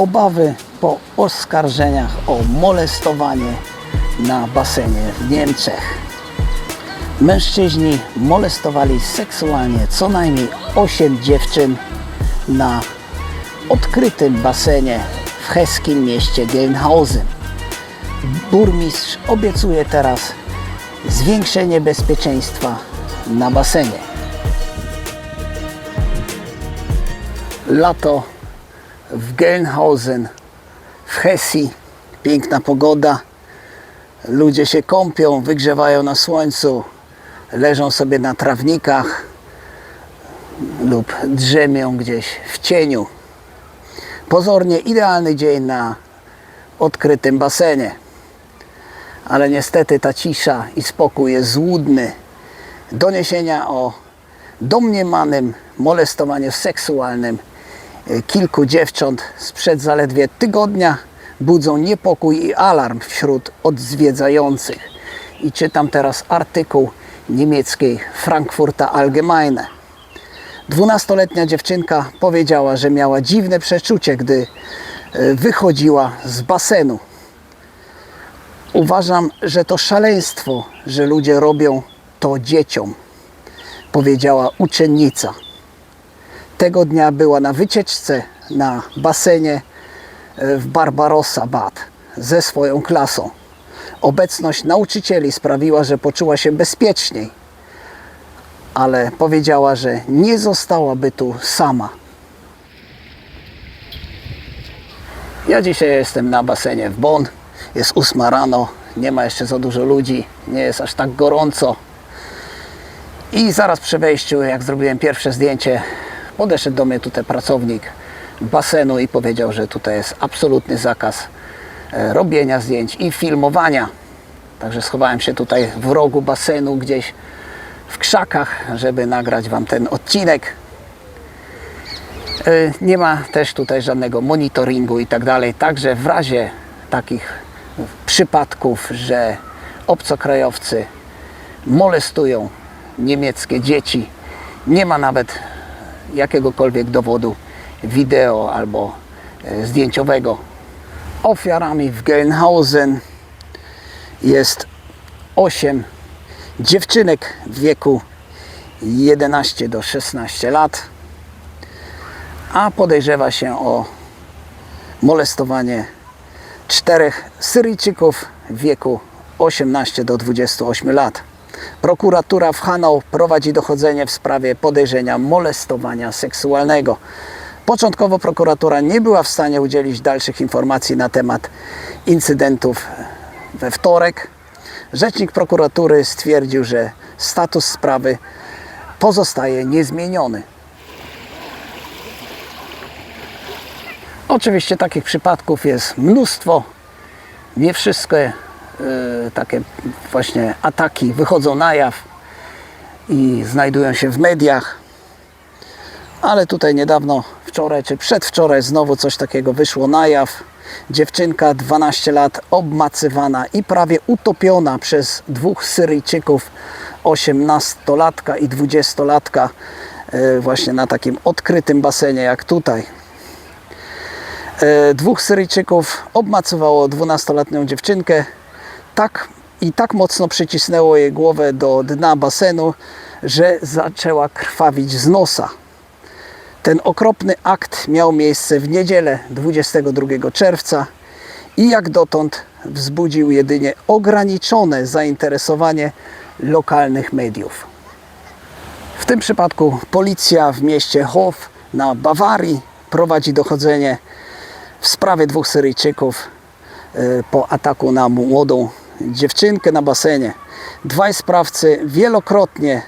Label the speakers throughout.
Speaker 1: Obawy po oskarżeniach o molestowanie na basenie w Niemczech. Mężczyźni molestowali seksualnie co najmniej 8 dziewczyn na odkrytym basenie w heskim mieście Gelnhausen. Burmistrz obiecuje teraz zwiększenie bezpieczeństwa na basenie. Lato w Gelnhausen, w Hesji, piękna pogoda. Ludzie się kąpią, wygrzewają na słońcu, leżą sobie na trawnikach lub drzemią gdzieś w cieniu. Pozornie idealny dzień na odkrytym basenie. Ale niestety ta cisza i spokój jest złudny. Doniesienia o domniemanym molestowaniu seksualnym kilku dziewcząt sprzed zaledwie tygodnia budzą niepokój i alarm wśród odzwiedzających. I czytam teraz artykuł niemieckiej Frankfurta Allgemeine. Dwunastoletnia dziewczynka powiedziała, że miała dziwne przeczucie, gdy e, wychodziła z basenu. Uważam, że to szaleństwo, że ludzie robią to dzieciom, powiedziała uczennica. Tego dnia była na wycieczce na basenie e, w Barbarossa Bad ze swoją klasą. Obecność nauczycieli sprawiła, że poczuła się bezpieczniej, ale powiedziała, że nie zostałaby tu sama. Ja dzisiaj jestem na basenie w Bonn. Jest ósma rano, nie ma jeszcze za dużo ludzi, nie jest aż tak gorąco. I zaraz przy wejściu, jak zrobiłem pierwsze zdjęcie, podeszedł do mnie tutaj pracownik basenu i powiedział, że tutaj jest absolutny zakaz e, robienia zdjęć i filmowania. Także schowałem się tutaj w rogu basenu, gdzieś w krzakach, żeby nagrać Wam ten odcinek. E, Nie ma też tutaj żadnego monitoringu i tak dalej. Także w razie takich przypadków, że obcokrajowcy molestują niemieckie dzieci, nie ma nawet jakiegokolwiek dowodu wideo albo e, zdjęciowego. Ofiarami w Gelnhausen jest 8 dziewczynek w wieku 11 do 16 lat, a podejrzewa się o molestowanie czterech Syryjczyków w wieku 18 do 28 lat. Prokuratura w Hanau prowadzi dochodzenie w sprawie podejrzenia molestowania seksualnego. Początkowo prokuratura nie była w stanie udzielić dalszych informacji na temat incydentów we wtorek. Rzecznik prokuratury stwierdził, że status sprawy pozostaje niezmieniony. Oczywiście takich przypadków jest mnóstwo. Nie wszystkie takie właśnie ataki wychodzą na jaw i znajdują się w mediach. Ale tutaj niedawno, wczoraj czy przedwczoraj, znowu coś takiego wyszło na jaw. Dziewczynka 12 lat obmacywana i prawie utopiona przez dwóch Syryjczyków, 18-latka i 20-latka, e, właśnie na takim odkrytym basenie jak tutaj. E, Dwóch Syryjczyków obmacowało 12-letnią dziewczynkę tak i tak mocno przycisnęło jej głowę do dna basenu, że zaczęła krwawić z nosa. Ten okropny akt miał miejsce w niedzielę 22 czerwca i jak dotąd wzbudził jedynie ograniczone zainteresowanie lokalnych mediów. W tym przypadku policja w mieście Hof na Bawarii prowadzi dochodzenie w sprawie dwóch Syryjczyków e, po ataku na młodą dziewczynkę na basenie. Dwaj sprawcy wielokrotnie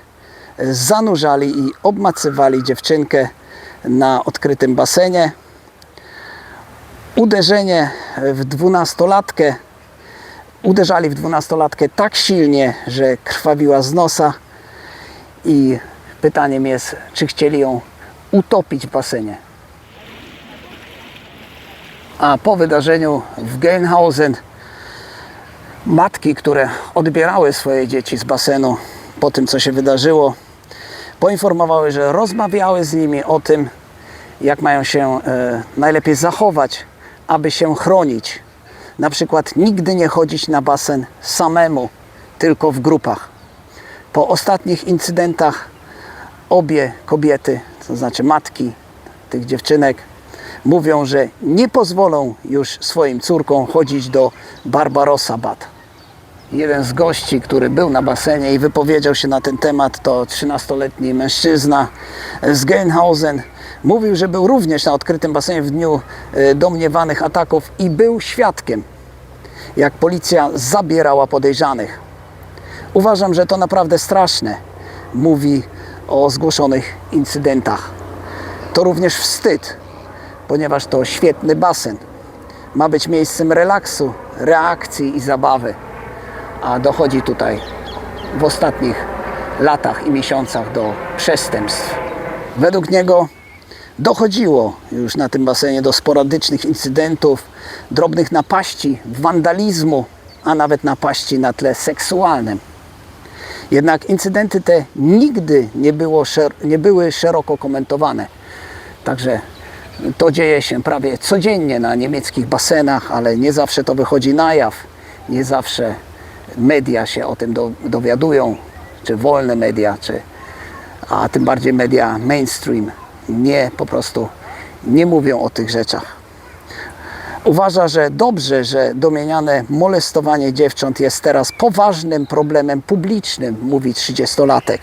Speaker 1: zanurzali i obmacywali dziewczynkę na odkrytym basenie. Uderzenie w dwunastolatkę uderzali w dwunastolatkę tak silnie, że krwawiła z nosa i pytaniem jest, czy chcieli ją utopić w basenie. A po wydarzeniu w Gelnhausen matki, które odbierały swoje dzieci z basenu po tym, co się wydarzyło, poinformowały, że rozmawiały z nimi o tym, jak mają się e, najlepiej zachować aby się chronić. Na przykład nigdy nie chodzić na basen samemu, tylko w grupach. Po ostatnich incydentach obie kobiety, to znaczy matki tych dziewczynek, mówią, że nie pozwolą już swoim córkom chodzić do Barbarossa Bad. Jeden z gości, który był na basenie i wypowiedział się na ten temat, to 13-letni mężczyzna z Gelnhausen. Mówił, że był również na odkrytym basenie w dniu e, domniewanych ataków i był świadkiem, jak policja zabierała podejrzanych. Uważam, że to naprawdę straszne. Mówi o zgłoszonych incydentach. To również wstyd, ponieważ to świetny basen. Ma być miejscem relaksu, reakcji i zabawy. A dochodzi tutaj w ostatnich latach i miesiącach do przestępstw. Według niego dochodziło już na tym basenie do sporadycznych incydentów, drobnych napaści, wandalizmu, a nawet napaści na tle seksualnym. Jednak incydenty te nigdy nie, było, nie były szeroko komentowane. Także to dzieje się prawie codziennie na niemieckich basenach, ale nie zawsze to wychodzi na jaw. Nie zawsze media się o tym do, dowiadują, czy wolne media, czy, a tym bardziej media mainstream nie po prostu nie mówią o tych rzeczach. Uważa, że dobrze, że domniemane molestowanie dziewcząt jest teraz poważnym problemem publicznym, mówi 30-latek.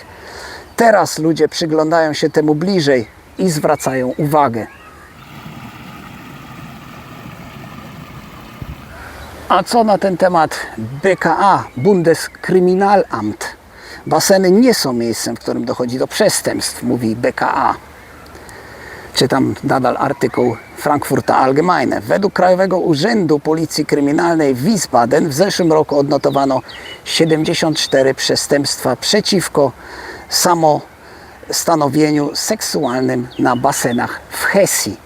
Speaker 1: Teraz ludzie przyglądają się temu bliżej i zwracają uwagę. A co na ten temat BKA, Bundeskriminalamt? Baseny nie są miejscem, w którym dochodzi do przestępstw, mówi BKA. Czytam nadal artykuł Frankfurta Allgemeine. Według Krajowego Urzędu Policji Kryminalnej w Wiesbaden w zeszłym roku odnotowano 74 przestępstwa przeciwko samostanowieniu seksualnym na basenach w Hesji.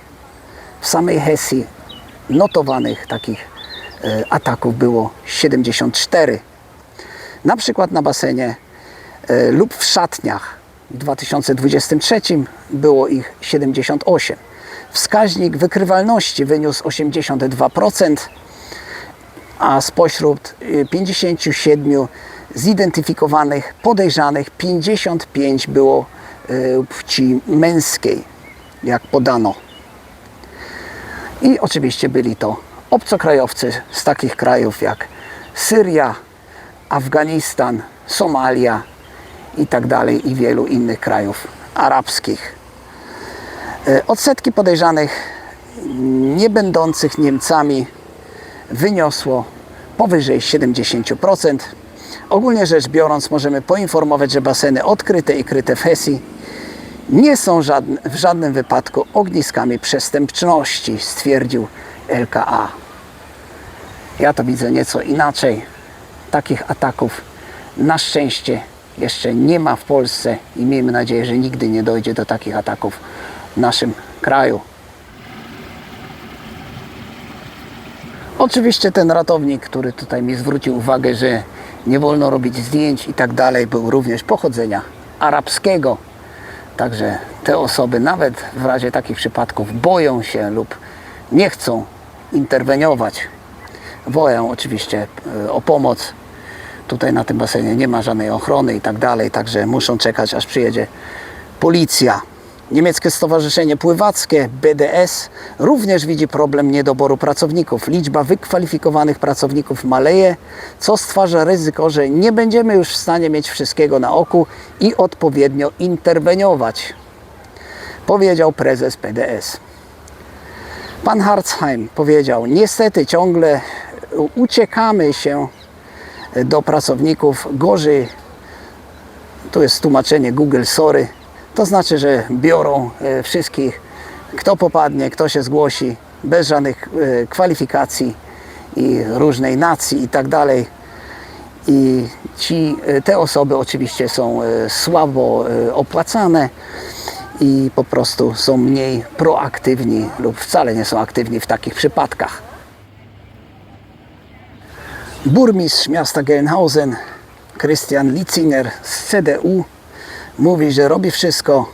Speaker 1: W samej Hesji notowanych takich ataków było 74. Na przykład na basenie e, lub w szatniach w 2023 było ich 78. Wskaźnik wykrywalności wyniósł 82%, a spośród y, 57 zidentyfikowanych podejrzanych 55 było płci męskiej, jak podano. I oczywiście byli to obcokrajowcy z takich krajów jak Syria, Afganistan, Somalia i tak dalej i wielu innych krajów arabskich. E, Odsetki podejrzanych nie będących Niemcami wyniosło powyżej 70%. Ogólnie rzecz biorąc, możemy poinformować, że baseny odkryte i kryte w Hesji nie są żadne, w żadnym wypadku ogniskami przestępczości, stwierdził LKA. Ja to widzę nieco inaczej. Takich ataków na szczęście jeszcze nie ma w Polsce i miejmy nadzieję, że nigdy nie dojdzie do takich ataków w naszym kraju. Oczywiście ten ratownik, który tutaj mi zwrócił uwagę, że nie wolno robić zdjęć i tak dalej, był również pochodzenia arabskiego. Także te osoby nawet w razie takich przypadków boją się lub nie chcą interweniować. Wołają oczywiście e, o pomoc. Tutaj na tym basenie nie ma żadnej ochrony i tak dalej, także muszą czekać aż przyjedzie policja. Niemieckie Stowarzyszenie Pływackie BDS również widzi problem niedoboru pracowników. Liczba wykwalifikowanych pracowników maleje, co stwarza ryzyko, że nie będziemy już w stanie mieć wszystkiego na oku i odpowiednio interweniować, powiedział prezes PDS. Pan Hartzheim powiedział: Niestety ciągle uciekamy się do pracowników. Gorzej, tu jest tłumaczenie Google Sorry. To znaczy, że biorą e, wszystkich, kto popadnie, kto się zgłosi, bez żadnych e, kwalifikacji i różnej nacji i tak dalej. I ci, e, te osoby oczywiście są słabo opłacane i po prostu są mniej proaktywni lub wcale nie są aktywni w takich przypadkach. Burmistrz miasta Gelnhausen, Christian Litzinger z CDU, mówi, że robi wszystko,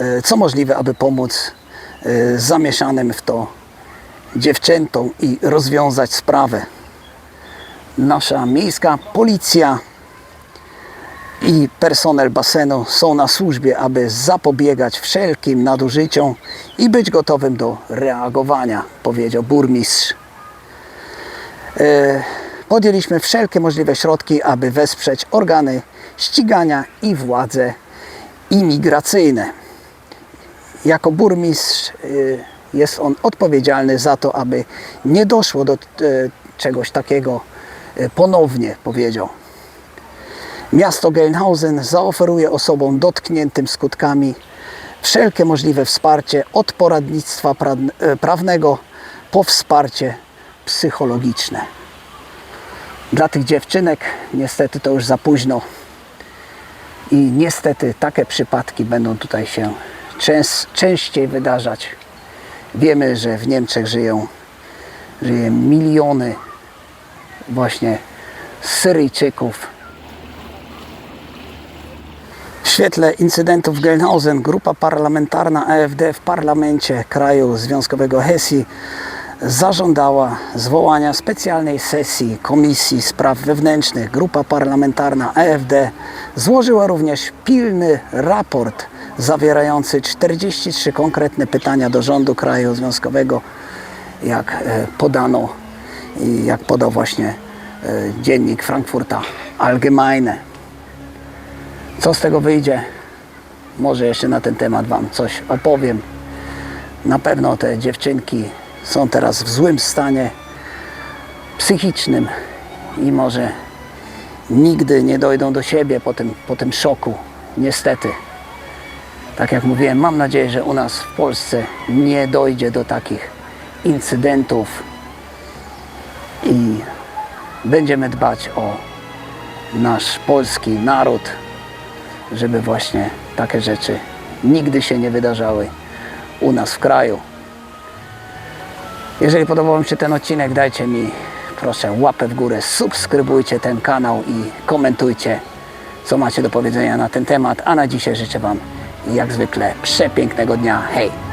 Speaker 1: e, co możliwe, aby pomóc e, zamieszanym w to dziewczętom i rozwiązać sprawę. Nasza miejska policja i personel basenu są na służbie, aby zapobiegać wszelkim nadużyciom i być gotowym do reagowania, powiedział burmistrz. Podjęliśmy wszelkie możliwe środki, aby wesprzeć organy ścigania i władze imigracyjne. Jako burmistrz y, jest on odpowiedzialny za to, aby nie doszło do e, czegoś takiego e, ponownie, powiedział. Miasto Gelnhausen zaoferuje osobom dotkniętym skutkami wszelkie możliwe wsparcie od poradnictwa e, prawnego po wsparcie psychologiczne. Dla tych dziewczynek niestety to już za późno i niestety takie przypadki będą tutaj się częściej wydarzać. Wiemy, że w Niemczech żyją, żyje miliony właśnie Syryjczyków, w świetle incydentów w Gelnhausen grupa parlamentarna AfD w parlamencie kraju związkowego Hesji zażądała zwołania specjalnej sesji Komisji Spraw Wewnętrznych. Grupa parlamentarna AfD złożyła również pilny raport zawierający 43 konkretne pytania do rządu kraju związkowego, jak e, podano i jak podał właśnie e, dziennik Frankfurta Allgemeine. Co z tego wyjdzie? Może jeszcze na ten temat Wam coś opowiem. Na pewno te dziewczynki są teraz w złym stanie psychicznym i może nigdy nie dojdą do siebie po tym, po tym szoku. Niestety. Tak jak mówiłem, mam nadzieję, że u nas w Polsce nie dojdzie do takich incydentów i będziemy dbać o nasz polski naród, żeby właśnie takie rzeczy nigdy się nie wydarzały u nas w kraju. Jeżeli podobał Wam się ten odcinek, dajcie mi proszę łapę w górę, subskrybujcie ten kanał i komentujcie, co macie do powiedzenia na ten temat. A na dzisiaj życzę Wam jak zwykle przepięknego dnia. Hej!